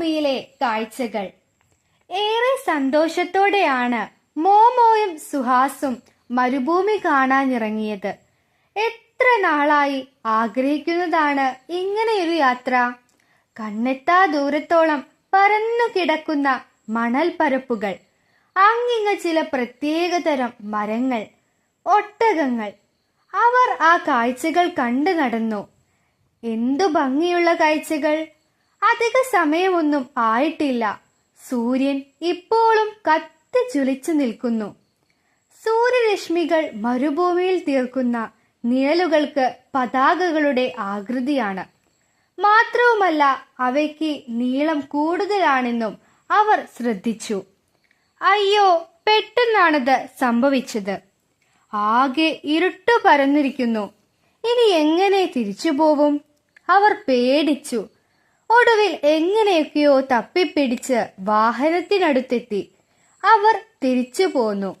മരുഭൂമിയിലെ കാഴ്ചകൾ. ഏറെ സന്തോഷത്തോടെയാണ് മോമോയും സുഹാസും മരുഭൂമി കാണാനിറങ്ങിയത്. എത്ര നാളായി ആഗ്രഹിക്കുന്നതാണ് ഇങ്ങനെയൊരു യാത്ര? കണ്ണെത്താ ദൂരത്തോളം പരന്നു കിടക്കുന്ന മണൽ പരപ്പുകൾ അങ്ങിങ്ങ ചില പ്രത്യേകതരം മരങ്ങൾ ഒട്ടകങ്ങൾ. അവർ ആ കാഴ്ചകൾ കണ്ടു നടന്നു. എന്തു ഭംഗിയുള്ള കാഴ്ചകൾ? അധിക സമയമൊന്നും ആയിട്ടില്ല. സൂര്യൻ ഇപ്പോഴും കത്തി ചുളിച്ചു നിൽക്കുന്നു. സൂര്യരശ്മികൾ മരുഭൂമിയിൽ തീർക്കുന്ന നിഴലുകൾക്ക് പതാകകളുടെ ആകൃതിയാണ്. മാത്രവുമല്ല അവയ്ക്ക് നീളം കൂടുതലാണെന്നും അവർ ശ്രദ്ധിച്ചു. അയ്യോ പെട്ടെന്നാണത് സംഭവിച്ചത്. ആകെ ഇരുട്ടു പരന്നിരിക്കുന്നു. ഇനി എങ്ങനെ തിരിച്ചു പോവും അവർ പേടിച്ചു. ഒടുവിൽ എങ്ങനെയൊക്കെയോ തപ്പിപ്പിടിച്ച് വാഹനത്തിനടുത്തെത്തി. അവർ തിരിച്ചു പോന്നു